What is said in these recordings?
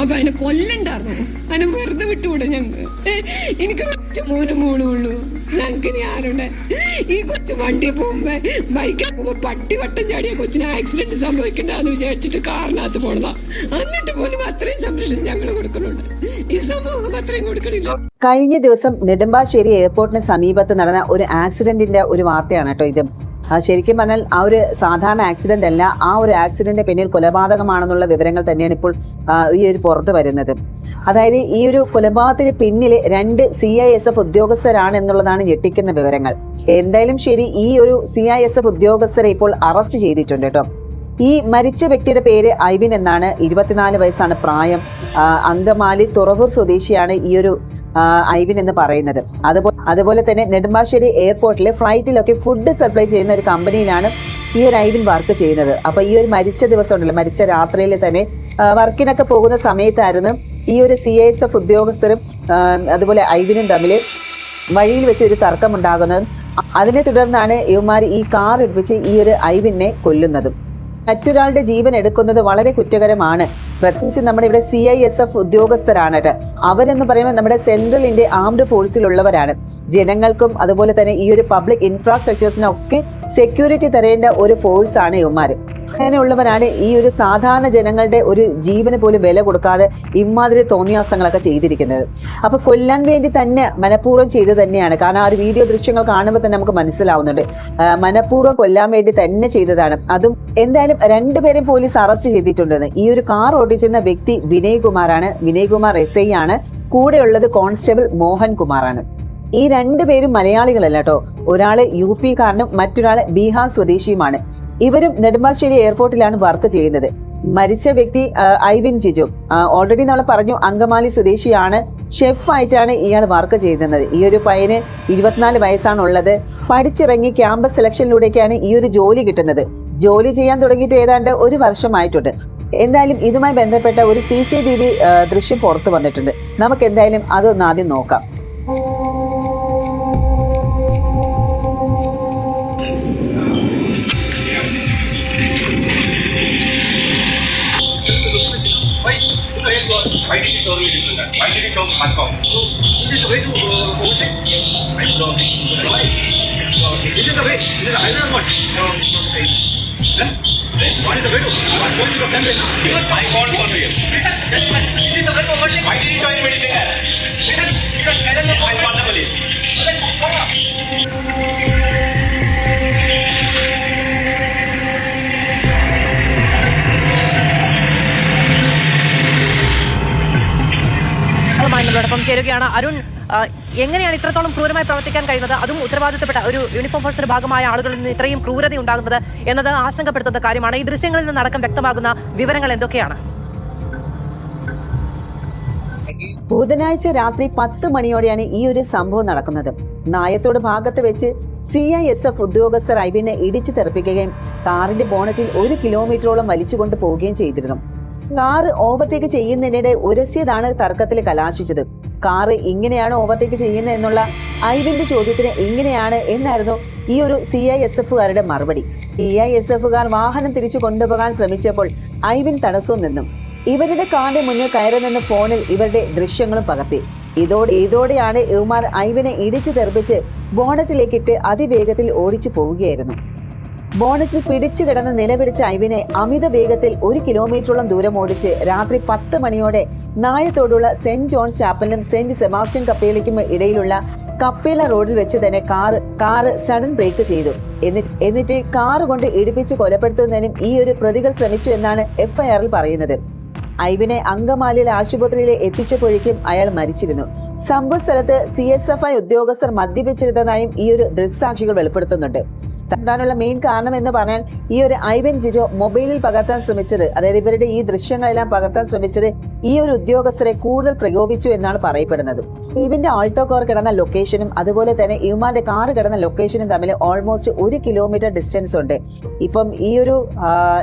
അപ്പൊ അതിനെ കൊല്ലണ്ടായിരുന്നു. അതിനെ വെറുതെ വിട്ടുകൂടെ ഞങ്ങക്ക്? എനിക്ക് ഒറ്റ മൂന്ന് മൂണേ ഉള്ളൂ. ഞങ്ങൾക്ക് ഇനി ആരുണ്ട്? ഈ കൊച്ചു വണ്ടി പോകുമ്പോ ബൈക്കിൽ പോകുമ്പോ പട്ടി വട്ടം ചാടിയ കൊച്ചിന് ആക്സിഡന്റ് സംഭവിക്കണ്ടെന്ന് വിചാരിച്ചിട്ട് കാറിനകത്ത് പോണതാ. എന്നിട്ട് പോലും അത്രയും സംരക്ഷണം ഞങ്ങൾ കൊടുക്കുന്നുണ്ട്. ഈ സമൂഹം അത്രയും കൊടുക്കണില്ല. കഴിഞ്ഞ ദിവസം നെടുമ്പാശ്ശേരി എയർപോർട്ടിന് സമീപത്ത് നടന്ന ഒരു ആക്സിഡന്റിന്റെ ഒരു വാർത്തയാണ് കേട്ടോ ഇത്. ശരിക്കും പറഞ്ഞാൽ ആ ഒരു സാധാരണ ആക്സിഡന്റ് അല്ല ആ ഒരു ആക്സിഡന്റ് പിന്നിൽ കൊലപാതകമാണെന്നുള്ള വിവരങ്ങൾ തന്നെയാണ് ഇപ്പോൾ ഈ ഒരു പുറത്തു വരുന്നത്. അതായത് ഈ ഒരു കൊലപാതകത്തിന് പിന്നിൽ രണ്ട് സി ഐ എസ് എഫ് ഉദ്യോഗസ്ഥരാണ് എന്നുള്ളതാണ് ഞെട്ടിക്കുന്ന വിവരങ്ങൾ. എന്തായാലും ശരി ഈ ഒരു സി ഐ എസ് എഫ് ഉദ്യോഗസ്ഥരെ ഇപ്പോൾ അറസ്റ്റ് ചെയ്തിട്ടുണ്ട് കേട്ടോ. ഈ മരിച്ച വ്യക്തിയുടെ പേര് ഐവിൻ എന്നാണ്. ഇരുപത്തിനാല് വയസ്സാണ് പ്രായം. അങ്കമാലി തുറവൂർ സ്വദേശിയാണ് ഈ ഒരു ഐവിൻ എന്ന് പറയുന്നത്. അതുപോലെ അതുപോലെ തന്നെ നെടുമ്പാശ്ശേരി എയർപോർട്ടിലെ ഫ്ലൈറ്റിലൊക്കെ ഫുഡ് സപ്ലൈ ചെയ്യുന്ന ഒരു കമ്പനിയിലാണ് ഈ ഒരു ഐവിൻ വർക്ക് ചെയ്യുന്നത്. അപ്പോൾ ഈ ഒരു മരിച്ച ദിവസം ഉണ്ടല്ലോ മരിച്ച രാത്രിയിൽ തന്നെ വർക്കിനൊക്കെ പോകുന്ന സമയത്തായിരുന്നു ഈ ഒരു സി എസ് എഫ് ഉദ്യോഗസ്ഥരും അതുപോലെ ഐവിനും തമ്മിൽ വഴിയിൽ വെച്ച് ഒരു തർക്കമുണ്ടാകുന്നതും. അതിനെ തുടർന്നാണ് ഇവന്മാർ ഈ കാർ ഇടിപ്പിച്ച് ഈ ഒരു ഐവിനെ കൊല്ലുന്നതും. മറ്റൊരാളുടെ ജീവൻ എടുക്കുന്നത് വളരെ കുറ്റകരമാണ്. പ്രത്യേകിച്ച് നമ്മുടെ ഇവിടെ സി ഐ എസ് എഫ് ഉദ്യോഗസ്ഥരാണ് അവരെന്ന് പറയുമ്പോൾ നമ്മുടെ സെൻട്രൽ ഇന്ത്യ ആംഡ് ഫോഴ്സിലുള്ളവരാണ് ജനങ്ങൾക്കും അതുപോലെ തന്നെ ഈ ഒരു പബ്ലിക് ഇൻഫ്രാസ്ട്രക്ചേഴ്സിനൊക്കെ സെക്യൂരിറ്റി തരേണ്ട ഒരു ഫോഴ്സാണ് ഇവന്മാർ അങ്ങനെയുള്ളവരാണ് ഈ ഒരു സാധാരണ ജനങ്ങളുടെ ഒരു ജീവന് പോലും വില കൊടുക്കാതെ ഇമാതിരി തോന്നിയാസങ്ങളൊക്കെ ചെയ്തിരിക്കുന്നത്. അപ്പൊ കൊല്ലാൻ വേണ്ടി തന്നെ മനഃപൂർവം ചെയ്ത് തന്നെയാണ്. കാരണം ആ ഒരു വീഡിയോ ദൃശ്യങ്ങൾ കാണുമ്പോൾ തന്നെ നമുക്ക് മനസ്സിലാവുന്നുണ്ട്. മനഃപൂർവം കൊല്ലാൻ വേണ്ടി തന്നെ ചെയ്തതാണ്. അതും എന്തായാലും രണ്ടുപേരെയും പോലീസ് അറസ്റ്റ് ചെയ്തിട്ടുണ്ട് ഈ ഒരു കാർ ഓടിച്ചിരുന്ന വ്യക്തി വിനയ് കുമാറാണ് വിനയ് കുമാർ എസ് ഐ ആണ്. കൂടെയുള്ളത് കോൺസ്റ്റബിൾ മോഹൻ കുമാറാണ്. ഈ രണ്ടുപേരും മലയാളികളല്ല കേട്ടോ. ഒരാൾ യു പി കാരനും മറ്റൊരാൾ ബീഹാർ സ്വദേശിയുമാണ്. ഇവരും നെടുമ്പാശ്ശേരി എയർപോർട്ടിലാണ് വർക്ക് ചെയ്യുന്നത്. മരിച്ച വ്യക്തി ഐവിൻ ജിജു. ഓൾറെഡി നമ്മൾ പറഞ്ഞു അങ്കമാലി സ്വദേശിയാണ്. ഷെഫ് ആയിട്ടാണ് ഇയാൾ വർക്ക് ചെയ്യുന്നത്. ഈ ഒരു പയ്യന് ഇരുപത്തിനാല് വയസ്സാണുള്ളത്. പഠിച്ചിറങ്ങി ക്യാമ്പസ് സെലക്ഷനിലൂടെയൊക്കെയാണ് ഈ ഒരു ജോലി കിട്ടുന്നത്. ജോലി ചെയ്യാൻ തുടങ്ങിയിട്ട് ഏതാണ്ട് ഒരു വർഷമായിട്ടുണ്ട്. എന്തായാലും ഇതുമായി ബന്ധപ്പെട്ട ഒരു സി സി ടി വി ദൃശ്യം പുറത്തു വന്നിട്ടുണ്ട്. നമുക്ക് എന്തായാലും അതൊന്ന് ആദ്യം നോക്കാം. มันก่อนที่จะไปดูโอ้ยไปดูไปที่จะไปที่จะไปดูหมดนะวันนี้จะไปดูวันนี้จะไปดูที่จะไปก่อนก่อนเลยที่จะไปดูวันนี้ไปที่จะไปดูเนี่ยที่จะไปดูเนี่ยไปก่อนนะบลี നമ്മളോടൊപ്പം ചേരുകയാണ്. അരുൺ എങ്ങനെയാണ് ഇത്രത്തോളം ക്രൂരമായി പ്രവർത്തിക്കാൻ കഴിയുന്നത്? അതും ഉത്തരവാദിത്തപ്പെട്ട ഒരു യൂണിഫോം ഫോഴ്സിന്റെ ഭാഗമായ ആളുകളിൽ നിന്ന് ഇത്രയും ക്രൂരത ഉണ്ടാകുന്നത് എന്നത് ആശങ്കപ്പെടുത്തുന്ന കാര്യമാണ്. ഈ ദൃശ്യങ്ങളിൽ നിന്നടക്കം വ്യക്തമാകുന്ന വിവരങ്ങൾ എന്തൊക്കെയാണ്? ബുധനാഴ്ച രാത്രി പത്ത് മണിയോടെയാണ് ഈ ഒരു സംഭവം നടക്കുന്നത്. നായത്തോട് ഭാഗത്ത് വെച്ച് സി ഐ എസ് എഫ് ഉദ്യോഗസ്ഥർ ഐബിനെ ഇടിച്ചു തെറിപ്പിക്കുകയും കാറിന്റെ ബോണറ്റിൽ ഒരു കിലോമീറ്ററോളം വലിച്ചുകൊണ്ട് പോവുകയും ചെയ്തിരുന്നു. കാറ് ഓവർടേക്ക് ചെയ്യുന്നതിനിടെ ഉരസിയതാണ് തർക്കത്തിൽ കലാശിച്ചത്. കാറ് ഇങ്ങനെയാണ് ഓവർടേക്ക് ചെയ്യുന്നത് എന്നുള്ള ഐവിന്റെ ചോദ്യത്തിന് എങ്ങനെയാണ് എന്നായിരുന്നു ഈ ഒരു സി ഐ എസ് എഫുകാരുടെ മറുപടി. സി ഐ എസ് എഫുകാർ വാഹനം തിരിച്ചു കൊണ്ടുപോകാൻ ശ്രമിച്ചപ്പോൾ ഐവിൻ തടസ്സവും നിന്നും. ഇവരുടെ കാറിന്റെ മുന്നിൽ കയറി നിന്ന് ഫോണിൽ ഇവരുടെ ദൃശ്യങ്ങളും പകർത്തി. ഇതോടെ ഇതോടെയാണ് ഇവമാർ ഐവിനെ ഇടിച്ചു തെറിപ്പിച്ച് ബോണറ്റിലേക്കിട്ട് അതിവേഗത്തിൽ ഓടിച്ചു പോവുകയായിരുന്നു. ബോണറ്റിൽ പിടിച്ചു കിടന്ന് നിലപിടിച്ച ഐവിനെ അമിത വേഗത്തിൽ ഒരു കിലോമീറ്ററോളം ദൂരം ഓടിച്ച് രാത്രി പത്ത് മണിയോടെ നായത്തോടുള്ള സെന്റ് ജോൺസ് ചാപ്പലിനും സെന്റ് സെബാസ്റ്റ്യൻ കപ്പേലയ്ക്കും ഇടയിലുള്ള കപ്പേല റോഡിൽ വെച്ച് തന്നെ കാറ് കാറ് സഡൻ ബ്രേക്ക് ചെയ്തു. എന്നിട്ട് എന്നിട്ട് കാറ് കൊണ്ട് ഇടിപ്പിച്ച് കൊലപ്പെടുത്തുന്നതിനും ഈ ഒരു പ്രതികൾ ശ്രമിച്ചു എന്നാണ് എഫ്ഐആറിൽ പറയുന്നത്. ഐവിനെ അങ്കമാലിയിലെ ആശുപത്രിയിൽ എത്തിച്ചപ്പോഴേക്കും അയാൾ മരിച്ചിരുന്നു. സംഭവ സ്ഥലത്ത് സി എസ് എഫ് ഐ ഉദ്യോഗസ്ഥർ മദ്യപിച്ചിരുന്നതായും ഈ ഒരു ദൃക്സാക്ഷികൾ വെളിപ്പെടുത്തുന്നുണ്ട്. തട്ടാനുള്ള മെയിൻ കാരണം എന്ന് പറഞ്ഞാൽ ഈ ഒരു ഐവൻ ജിജോ മൊബൈലിൽ പകർത്താൻ ശ്രമിച്ചത് അതായത് ഇവരുടെ ഈ ദൃശ്യങ്ങളെല്ലാം പകർത്താൻ ശ്രമിച്ചത് ഈ ഒരു ഉദ്യോഗസ്ഥരെ കൂടുതൽ പ്രകോപിച്ചു എന്നാണ് പറയപ്പെടുന്നത്. ഇവന്റെ ആൾട്ടോ കാർ കിടന്ന ലൊക്കേഷനും അതുപോലെ തന്നെ ഇവമാന്റെ കാർ കിടന്ന ലൊക്കേഷനും തമ്മിൽ ഓൾമോസ്റ്റ് ഒരു കിലോമീറ്റർ ഡിസ്റ്റൻസ് ഉണ്ട്. ഇപ്പം ഈ ഒരു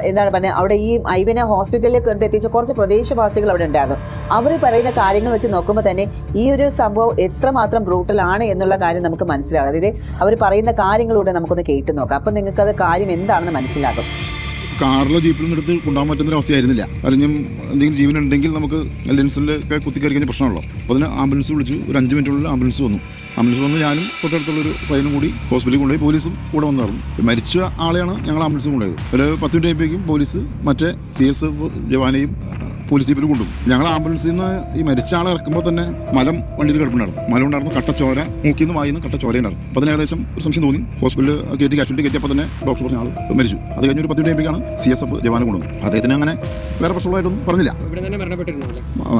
എന്താണ് പറയുക അവിടെ ഈ ഐവനെ ഹോസ്പിറ്റലിൽ കൊണ്ടെത്തിച്ച കുറച്ച് പ്രദേശവാസികൾ അവിടെ ഉണ്ടായിരുന്നു. അവർ പറയുന്ന കാര്യങ്ങൾ വെച്ച് നോക്കുമ്പോൾ തന്നെ ഈ ഒരു സംഭവം എത്രമാത്രം ബ്രൂട്ടൽ ആണ് എന്നുള്ള കാര്യം നമുക്ക് മനസ്സിലാകും. അതായത് അവർ പറയുന്ന കാര്യങ്ങളിലൂടെ നമുക്കൊന്ന് കേട്ടു നോക്കാം. അപ്പം നിങ്ങൾക്ക് അത് കാര്യം എന്താണെന്ന് മനസ്സിലാകും. കാറിലോ ജീപ്പിലോ എടുത്ത് കൊണ്ടുപോകാൻ പറ്റുന്ന ഒരു അവസ്ഥയായിരുന്നില്ല. അല്ലെങ്കിൽ എന്തെങ്കിലും ജീവൻ ഉണ്ടെങ്കിൽ നമുക്ക് ലെൻസിലൊക്കെ കുത്തിക്കറി കഴിഞ്ഞ പ്രശ്നമുള്ളൂ അപ്പോൾ അതിന് ആംബുലൻസ് വിളിച്ചു. ഒരു അഞ്ച് മിനിറ്റിനുള്ളിൽ ആംബുലൻസ് വന്നു. ആംബുലൻസ് വന്ന് ഞാനും തൊട്ടടുത്തുള്ളൊരു പയ്യനും കൂടി ഹോസ്പിറ്റലിൽ കൊണ്ടുപോയി പോലീസും കൂടെ വന്നായിരുന്നു മരിച്ച ആളെയാണ് ഞങ്ങൾ ആംബുലൻസ് കൊണ്ടുപോയത്. ഒരു പത്ത് മിനിറ്റ് ആയപ്പോഴേക്കും പോലീസ് മറ്റേ സി എസ് എഫ് ജവാനെയും പോലീസ് ജീപ്പിൽ കൊണ്ടുപോകും. ഞങ്ങൾ ആംബുലൻസിൽ നിന്ന് ഈ മരിച്ച ആളെ ഇറക്കുമ്പോൾ തന്നെ മലം വണ്ടിയിൽ കിടപ്പുണ്ടായിരുന്നു. മലം ഉണ്ടായിരുന്നു കട്ടച്ചോര മൂക്കിൽ നിന്ന് വായിന്ന് കട്ടച്ചോര ഉണ്ടായിരുന്നു. അപ്പോൾ അതിന് ഏകദേശം ഒരു സംശയം തോന്നി. ഹോസ്പിറ്റലിൽ കയറ്റി കാഷ്വാലിറ്റി കയറ്റിയപ്പോൾ തന്നെ ഡോക്ടർ പറഞ്ഞ ആൾ മരിച്ചു. അത് കഴിഞ്ഞ് ഒരു പത്ത് മിനിറ്റ് സി എസ് എഫ് ജവാനെ കൊണ്ടുവന്നു അദ്ദേഹത്തിന് അങ്ങനെ വേറെ പ്രശ്നമുള്ളതായിട്ടൊന്നും പറഞ്ഞില്ല.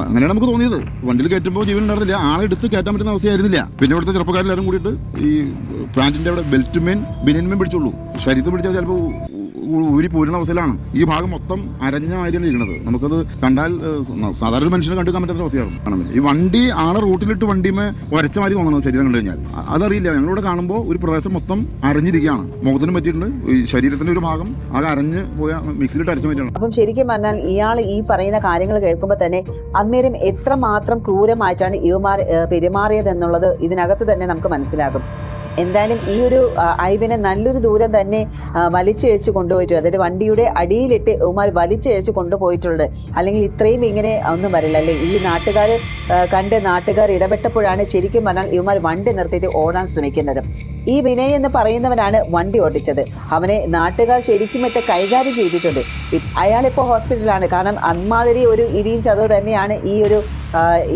അങ്ങനെയാണ് നമുക്ക് തോന്നിയത്. വണ്ടിയിൽ കയറ്റുമ്പോൾ ജീവൻ ഉണ്ടായിരുന്നില്ല. ആളെ എടുത്ത് കയറ്റാൻ പറ്റുന്ന അവസ്ഥയായിരുന്നില്ല. പിന്നെ ഇവിടുത്തെ ചെറുപ്പക്കാരെല്ലാവരും കൂടിയിട്ട് ഈ പ്ലാന്റിന്റെ അവിടെ ബെൽറ്റ് മെയിൻ ബിനിയൻ മെയിൻ പിടിച്ചുള്ളൂ. ശരീരത്തിൽ പിടിച്ചാൽ ചിലപ്പോൾ ഊരി പോരുന്ന അവസ്ഥയിലാണ്. ഈ ഭാഗം മൊത്തം അരഞ്ഞ മാതിരിയാണ് ഇരിക്കുന്നത്. നമുക്കത് കണ്ടാൽ സാധാരണ ഒരു മനുഷ്യനെ കണ്ടുക്കാൻ പറ്റാത്ത അവസ്ഥയാണ് ഈ വണ്ടി ആളെ റൂട്ടിലിട്ട് വണ്ടിമേ ഒരച്ച മാതിരി തോന്നണം ശരീരം കണ്ടു കഴിഞ്ഞാൽ. അതറിയില്ല. ഞങ്ങളിവിടെ കാണുമ്പോൾ ഒരു പ്രദേശം മൊത്തം അരഞ്ഞിരിക്കുകയാണ്. മുഖത്തിന് പറ്റിയിട്ടുണ്ട്. ഈ ശരീരത്തിന്റെ ഒരു ഭാഗം ആകെ അരഞ്ഞ് പോയ മിക്സിലിട്ട് അരച്ച പറ്റിയാണ് അപ്പം ശരിക്കും പറഞ്ഞാൽ ഇയാൾ ഈ പറയുന്ന കാര്യങ്ങൾ കേൾക്കുമ്പോൾ തന്നെ അന്നേരം എത്രമാത്രം ക്രൂരമായിട്ടാണ് ഇവമാർ ഏഹ്, പെരുമാറിയത് എന്നുള്ളത് ഇതിനകത്ത് തന്നെ നമുക്ക് മനസ്സിലാകും. എന്തായാലും ഈ ഒരു ഐവിനെ നല്ലൊരു ദൂരം തന്നെ വലിച്ചഴിച്ചു വലിച്ചിഴച്ച് കൊണ്ടുപോയിട്ടുണ്ട് അതായത് വണ്ടിയുടെ അടിയിലിട്ട് ഉമാർ വലിച്ചഴച്ച് കൊണ്ടുപോയിട്ടുണ്ട്. അല്ലെങ്കിൽ ഇത്രയും ഇങ്ങനെ ഒന്നും വരില്ല. അല്ലേ ഈ നാട്ടുകാർ കണ്ട് നാട്ടുകാർ ഇടപെട്ടപ്പോഴാണ് ശരിക്കും പറഞ്ഞാൽ ഇവമാർ വണ്ടി നിർത്തിയിട്ട് ഓടാൻ ശ്രമിക്കുന്നത്. ഈ വിനയ് എന്ന് പറയുന്നവനാണ് വണ്ടി ഓടിച്ചത്. അവനെ നാട്ടുകാർ ശരിക്കും മറ്റേ കൈകാര്യം ചെയ്തിട്ടുണ്ട്. അയാളിപ്പോൾ ഹോസ്പിറ്റലിലാണ്. കാരണം അന്മാതിരി ഒരു ഇടിയും ചതവ് തന്നെയാണ് ഈ ഒരു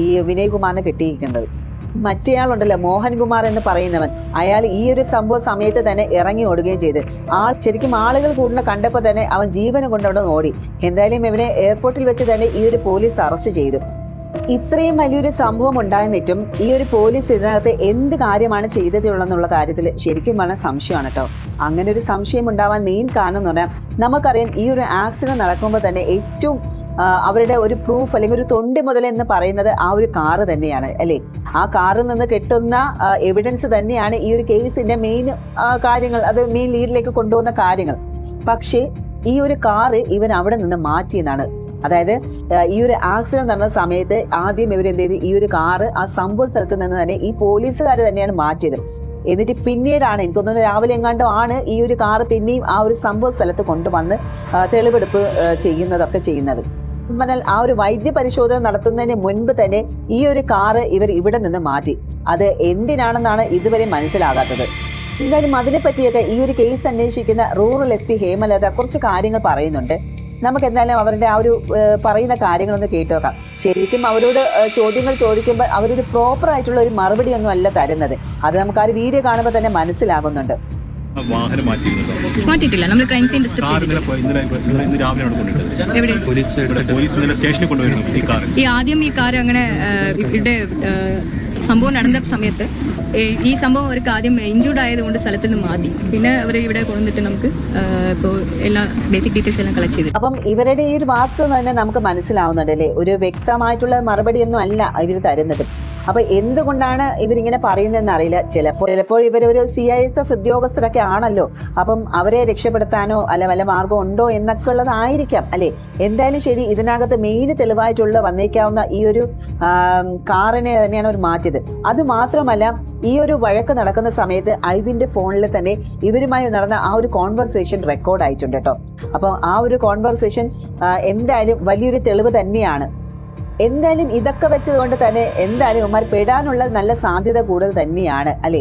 ഈ വിനയ് കുമാറിന് കിട്ടിയിരിക്കുന്നത്. മറ്റേയാളുണ്ടല്ലോ മോഹൻകുമാർ എന്ന് പറയുന്നവൻ. അയാൾ ഈ ഒരു സംഭവ സമയത്ത് തന്നെ ഇറങ്ങി ഓടുകയും ചെയ്ത്. ആൾ ശരിക്കും ആളുകൾ കൂടുന്ന കണ്ടപ്പോൾ തന്നെ അവൻ ജീവനെ കൊണ്ട് അവിടെ ഓടി. എന്തായാലും ഇവനെ എയർപോർട്ടിൽ വെച്ച് തന്നെ ഈ ഒരു പോലീസ് അറസ്റ്റ് ചെയ്തു. ഇത്രയും വലിയൊരു സംഭവം ഉണ്ടായിരുന്നിട്ടും ഈ ഒരു പോലീസ് ഇതിനകത്ത് എന്ത് കാര്യമാണ് ചെയ്തിട്ടുള്ളതെന്നുള്ള കാര്യത്തിൽ ശരിക്കും വളരെ സംശയമാണ് കേട്ടോ. അങ്ങനെ ഒരു സംശയം ഉണ്ടാവാൻ മെയിൻ കാരണം എന്ന് പറഞ്ഞാൽ നമുക്കറിയാം ഈ ഒരു ആക്സിഡന്റ് നടക്കുമ്പോൾ തന്നെ ഏറ്റവും അവരുടെ ഒരു പ്രൂഫ് അല്ലെങ്കിൽ ഒരു തൊണ്ടി മുതൽ എന്ന് പറയുന്നത് ആ ഒരു കാറ് തന്നെയാണ് അല്ലേ? ആ കാറിൽ നിന്ന് കിട്ടുന്ന എവിഡൻസ് തന്നെയാണ് ഈ ഒരു കേസിന്റെ മെയിൻ കാര്യങ്ങൾ അത് മെയിൻ ലീഡിലേക്ക് കൊണ്ടുപോകുന്ന കാര്യങ്ങൾ. പക്ഷേ ഈ ഒരു കാറ് ഇവൻ അവിടെ നിന്ന് മാറ്റിയെന്നാണ് അതായത് ഈ ഒരു ആക്സിഡന്റ് നടന്ന സമയത്ത് ആദ്യം ഇവർ എന്ത് ചെയ്തു? ഈ ഒരു കാറ് ആ സംഭവ സ്ഥലത്ത് നിന്ന് തന്നെ ഈ പോലീസുകാർ തന്നെയാണ് മാറ്റിയത്. എന്നിട്ട് പിന്നീടാണ് എനിക്ക് തോന്നുന്നു രാവിലെ എങ്ങാണ്ടോ ആണ് ഈ ഒരു കാറ് പിന്നെയും ആ ഒരു സംഭവ സ്ഥലത്ത് കൊണ്ടുവന്ന് തെളിവെടുപ്പ് ചെയ്യുന്നതൊക്കെ ചെയ്യുന്നത്. പറഞ്ഞാൽ ആ ഒരു വൈദ്യ പരിശോധന നടത്തുന്നതിന് മുൻപ് തന്നെ ഈ ഒരു കാറ് ഇവർ ഇവിടെ നിന്ന് മാറ്റി. അത് എന്തിനാണെന്നാണ് ഇതുവരെ മനസ്സിലാകാത്തത്. എന്തായാലും അതിനെപ്പറ്റിയൊക്കെ ഈ ഒരു കേസ് അന്വേഷിക്കുന്ന റൂറൽ എസ് പി ഹേമലത കുറച്ച് കാര്യങ്ങൾ പറയുന്നുണ്ട്. നമുക്ക് എന്തായാലും അവരുടെ ആ ഒരു പറയുന്ന കാര്യങ്ങളൊന്ന് കേട്ടു നോക്കാം ശരിക്കും അവരോട് ചോദ്യങ്ങൾ ചോദിക്കുമ്പോൾ അവരൊരു പ്രോപ്പർ ആയിട്ടുള്ള ഒരു മറുപടി ഒന്നും അല്ല തരുന്നത്. അത് നമുക്ക് ആ ഒരു വീഡിയോ കാണുമ്പോൾ തന്നെ മനസ്സിലാകുന്നുണ്ട്. വാഹനം മാറ്റിയിട്ടില്ല. നമ്മൾ ക്രൈം സീൻ പോലീസ് സ്റ്റേഷനിൽ ഈ കാർ ഈ ആദ്യം ഈ കാർ അങ്ങനെ ഇവിടെ സംഭവം നടന്ന സമയത്ത് ഈ- സംഭവം അവർക്ക് ആദ്യം ഇഞ്ചൂർഡ് ആയതുകൊണ്ട് സ്ഥലത്ത് നിന്ന് മാറ്റി. പിന്നെ അവർ ഇവിടെ കൊണ്ടുവന്നിട്ട് നമുക്ക് ഇപ്പോൾ എല്ലാ ബേസിക് ഡീറ്റെയിൽസ് എല്ലാം കളക്ട് ചെയ്തു. അപ്പം ഇവരുടെ ഈ ഒരു വാക്ക് തന്നെ നമുക്ക് മനസ്സിലാവുന്നുണ്ട് അല്ലേ? ഒരു വ്യക്തമായിട്ടുള്ള മറുപടിയൊന്നും അല്ല ഇവർ തരുന്നത്. അപ്പൊ എന്തുകൊണ്ടാണ് ഇവരിങ്ങനെ പറയുന്നതെന്ന് അറിയില്ല. ചിലപ്പോൾ ചിലപ്പോൾ ഇവരൊരു സി ഐ എസ് എഫ് ഉദ്യോഗസ്ഥരൊക്കെ ആണല്ലോ. അപ്പം അവരെ രക്ഷപ്പെടുത്താനോ അല്ല വല്ല മാർഗം ഉണ്ടോ എന്നൊക്കെ ഉള്ളതായിരിക്കാം അല്ലെ? എന്തായാലും ശരി ഇതിനകത്ത് മെയിൻ തെളിവായിട്ടുള്ള വന്നേക്കാവുന്ന ഈ ഒരു കാറിനെ തന്നെയാണ് അവർ മാറ്റിയത്. അത് മാത്രമല്ല ഈ ഒരു വഴക്ക് നടക്കുന്ന സമയത്ത് ഐബിന്റെ ഫോണിൽ തന്നെ ഇവരുമായി നടന്ന ആ ഒരു കോൺവെർസേഷൻ റെക്കോർഡ് ആയിട്ടുണ്ട് കേട്ടോ. അപ്പോൾ ആ ഒരു കോൺവെർസേഷൻ എന്തായാലും വലിയൊരു തെളിവ് തന്നെയാണ്. എന്തായാലും ഇതൊക്കെ വെച്ചതുകൊണ്ട് തന്നെ എന്തായാലും ഉമാർ പെടാനുള്ള നല്ല സാധ്യത കൂടുതൽ തന്നെയാണ് അല്ലെ?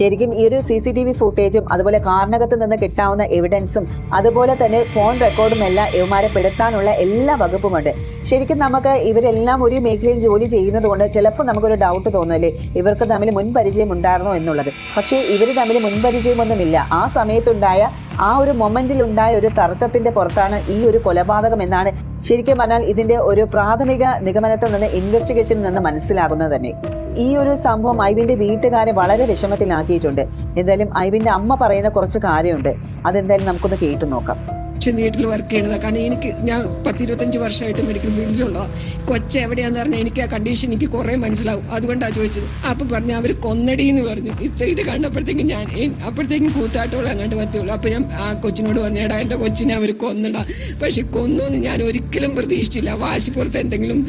ശരിക്കും ഈ ഒരു സി സി ടി വി ഫുട്ടേജും അതുപോലെ കാറിനകത്ത് നിന്ന് കിട്ടാവുന്ന എവിഡൻസും അതുപോലെ തന്നെ ഫോൺ റെക്കോർഡും എല്ലാം ഇവമാരെ പെടുത്താനുള്ള എല്ലാ വകുപ്പുമുണ്ട് ശരിക്കും നമുക്ക് ഇവരെല്ലാം ഒരു മേഖലയിൽ ജോലി ചെയ്യുന്നത് കൊണ്ട് ചിലപ്പോൾ നമുക്കൊരു ഡൗട്ട് തോന്നുമല്ലേ ഇവർക്ക് തമ്മിൽ മുൻപരിചയം ഉണ്ടായിരുന്നോ എന്നുള്ളത്. പക്ഷേ ഇവർ തമ്മിൽ മുൻപരിചയമൊന്നുമില്ല. ആ സമയത്തുണ്ടായ ആ ഒരു മൊമെന്റിൽ ഉണ്ടായ ഒരു തർക്കത്തിന്റെ പുറത്താണ് ഈ ഒരു കൊലപാതകം എന്നാണ് ശരിക്കും പറഞ്ഞാൽ ഇതിന്റെ ഒരു പ്രാഥമിക നിഗമനത്തിൽ നിന്ന് ഇൻവെസ്റ്റിഗേഷനിൽ നിന്ന് മനസ്സിലാകുന്നത് തന്നെ. ഈ ഒരു സംഭവം ഐവിന്റെ വീട്ടുകാരെ വളരെ വിഷമത്തിലാക്കിയിട്ടുണ്ട്. എന്തായാലും ഐവിന്റെ അമ്മ പറയുന്ന കുറച്ച് കാര്യമുണ്ട്. അതെന്തായാലും നമുക്കൊന്ന് കേട്ടു നോക്കാം. കൊച്ചു വീട്ടിൽ വർക്ക് ചെയ്യണത്. കാരണം എനിക്ക് ഞാൻ പത്തിരുപത്തഞ്ച് വർഷമായിട്ട് മെഡിക്കൽ ഫീൽഡിലുള്ള കൊച്ച എവിടെയാന്ന് പറഞ്ഞാൽ എനിക്ക് ആ കണ്ടീഷൻ എനിക്ക് കുറേ മനസ്സിലാവും. അതുകൊണ്ടാണ് ചോദിച്ചത്. അപ്പം പറഞ്ഞു അവർ കൊന്നടി എന്ന് പറഞ്ഞു. ഇത് ഇത് കണ്ടപ്പോഴത്തേക്കും ഞാൻ അപ്പോഴത്തേക്കും കൂത്താട്ടോളം അങ്ങോട്ട് പറ്റുള്ളൂ അപ്പം ഞാൻ ആ കൊച്ചിനോട് പറഞ്ഞു എടാ എന്റെ കൊച്ചിനെ അവർ കൊന്നിടാം. പക്ഷെ കൊന്നു എന്ന് ഞാൻ ഒരിക്കലും പ്രതീക്ഷിച്ചില്ല. വാശിപ്പുറത്ത് എന്തെങ്കിലും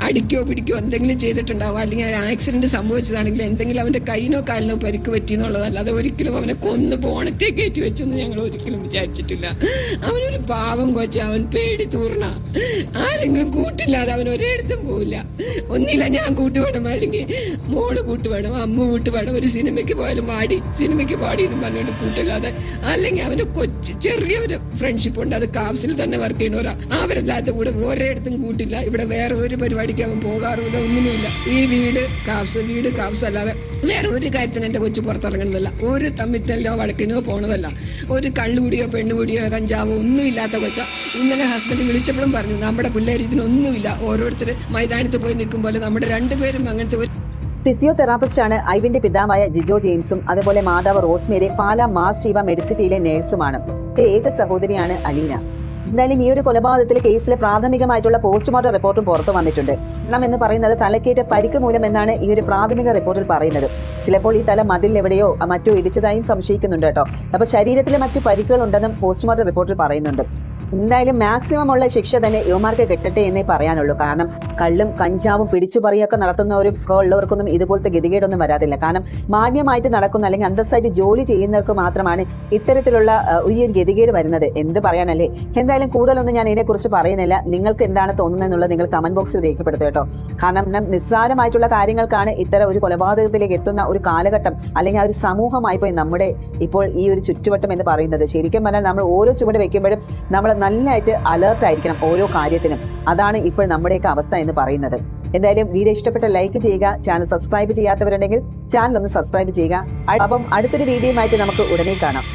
അടിക്കോ പിടിക്കോ എന്തെങ്കിലും ചെയ്തിട്ടുണ്ടാവും? അല്ലെങ്കിൽ ഒരു ആക്സിഡന്റ് സംഭവിച്ചതാണെങ്കിൽ എന്തെങ്കിലും അവന്റെ കൈനോ കാലിനോ പരിക്ക് പറ്റി എന്നുള്ളതല്ലാതെ ഒരിക്കലും അവനെ കൊന്നു പോണത്തേക്ക് കയറ്റി വെച്ചെന്ന് ഞങ്ങൾ ഒരിക്കലും വിചാരിച്ചിട്ടില്ല. അവൻ അവനൊരു പാവം കൊച്ച അവൻ പേടി തൂർണ ആരെങ്കിലും കൂട്ടില്ലാതെ അവൻ ഒരിടത്തും പോവില്ല. ഒന്നില്ല ഞാൻ കൂട്ടുവേണം അല്ലെങ്കിൽ മോൾ കൂട്ടുവേണം അമ്മ കൂട്ടുവേണം ഒരു സിനിമയ്ക്ക് പോയാലും പാടി സിനിമയ്ക്ക് പാടി എന്നും പറഞ്ഞുകൊണ്ട് കൂട്ടില്ലാതെ. അല്ലെങ്കിൽ അവന് കൊച്ചു ചെറിയൊരു ഫ്രണ്ട്ഷിപ്പ് ഉണ്ട് അത് കാപ്സിൽ തന്നെ വർക്ക് ചെയ്യണവരാ അവരല്ലാത്ത കൂടെ ഒരിടത്തും കൂട്ടില്ല. ഇവിടെ വേറെ ഒരു പരിപാടിക്ക് അവൻ പോകാറുമില്ല ഒന്നിനുമില്ല. ഈ വീട് കാപ്സ് വീട് കാപ്സ് അല്ലാതെ വേറെ ഒരു കാര്യത്തിന് എന്റെ കൊച്ചു പുറത്തിറങ്ങുന്നതല്ല. ഒരു തമ്മിത്തല്ലോ വഴക്കിനോ പോണതല്ല. ഒരു കള്ളുകൂടിയോ പെണ്ണുകൂടിയോ കഞ്ചാവോ ഒന്നും ഇല്ലാത്ത കൊച്ച. ഇന്നലെ ഹസ്ബൻഡ് വിളിച്ചപ്പോഴും പറഞ്ഞു നമ്മുടെ പിള്ളേർ ഇതിനൊന്നുമില്ല. ഓരോരുത്തർ മൈതാനത്ത് പോയി നിൽക്കും നിൽക്കുമ്പോൾ നമ്മുടെ രണ്ടുപേരും അങ്ങനത്തെ ഒരു ഫിസിയോതെറാപ്പിസ്റ്റാണ് ഐവിന്റെ പിതാവായ ജിജോ ജെയിംസും അതുപോലെ മാതാവ് റോസ്മേരി പാല മാസ് ശിവ മെഡിസിറ്റിയിലെ നേഴ്സുമാണ്. ഏക സഹോദരിയാണ് അലീന. എന്തായാലും ഈ ഒരു കൊലപാതകത്തിൽ കേസിലെ പ്രാഥമികമായിട്ടുള്ള പോസ്റ്റ്മോർട്ടം റിപ്പോർട്ടും പുറത്തു വന്നിട്ടുണ്ട്. എണ്ണം എന്ന് പറയുന്നത് തലക്കേറ്റ പരിക്ക് മൂലം എന്നാണ് ഈ ഒരു പ്രാഥമിക റിപ്പോർട്ടിൽ പറയുന്നത്. ചിലപ്പോൾ ഈ തല മതിൽ എവിടെയോ മറ്റോ ഇടിച്ചതായും സംശയിക്കുന്നുണ്ട് കേട്ടോ. അപ്പൊ ശരീരത്തിലെ മറ്റു പരിക്കുകൾ ഉണ്ടെന്നും പോസ്റ്റ്മോർട്ടം റിപ്പോർട്ടിൽ പറയുന്നുണ്ട്. എന്തായാലും മാക്സിമം ഉള്ള ശിക്ഷ തന്നെ യുവമാർക്ക് കിട്ടട്ടെ എന്നേ പറയാനുള്ളൂ. കാരണം കള്ളും കഞ്ചാവും പിടിച്ചുപറിയൊക്കെ നടത്തുന്നവരും ഒക്കെ ഉള്ളവർക്കൊന്നും ഇതുപോലത്തെ ഗതികേടൊന്നും വരാതില്ല. കാരണം മാന്യമായിട്ട് നടക്കുന്ന അല്ലെങ്കിൽ അന്തസ്സായിട്ട് ജോലി ചെയ്യുന്നവർക്ക് മാത്രമാണ് ഇത്തരത്തിലുള്ള ഈ ഒരു ഗതികേട് വരുന്നത്. എന്ത് പറയാനല്ലേ? എന്തായാലും കൂടുതലൊന്നും ഞാൻ ഇതിനെക്കുറിച്ച് പറയുന്നില്ല. നിങ്ങൾക്ക് എന്താണ് തോന്നുന്നത് എന്നുള്ളത് നിങ്ങൾ കമന്റ് ബോക്സിൽ രേഖപ്പെടുത്തുക കേട്ടോ. കാരണം നിസ്സാരമായിട്ടുള്ള കാര്യങ്ങൾക്കാണ് ഇത്തരം ഒരു കൊലപാതകത്തിലേക്ക് എത്തുന്ന ഒരു കാലഘട്ടം അല്ലെങ്കിൽ ആ ഒരു സമൂഹമായി പോയി നമ്മുടെ ഇപ്പോൾ ഈ ഒരു ചുറ്റുവട്ടം എന്ന് പറയുന്നത്. ശരിക്കും പറഞ്ഞാൽ നമ്മൾ ഓരോ ചുവട് വെക്കുമ്പോഴും നമ്മൾ നല്ലതായിട്ട് അലേർട്ട് ആയിരിക്കണം ഓരോ കാര്യത്തിനും. അതാണ് ഇപ്പോൾ നമ്മുടെയൊക്കെ അവസ്ഥ എന്ന് പറയുന്നത്. എന്തായാലും വീഡിയോ ഇഷ്ടപ്പെട്ട ലൈക്ക് ചെയ്യുക ചാനൽ സബ്സ്ക്രൈബ് ചെയ്യാത്തവരുണ്ടെങ്കിൽ ചാനൽ ഒന്ന് സബ്സ്ക്രൈബ് ചെയ്യുക. അപ്പം അടുത്തൊരു വീഡിയോയുമായിട്ട് നമുക്ക് ഉടനെ കാണാം.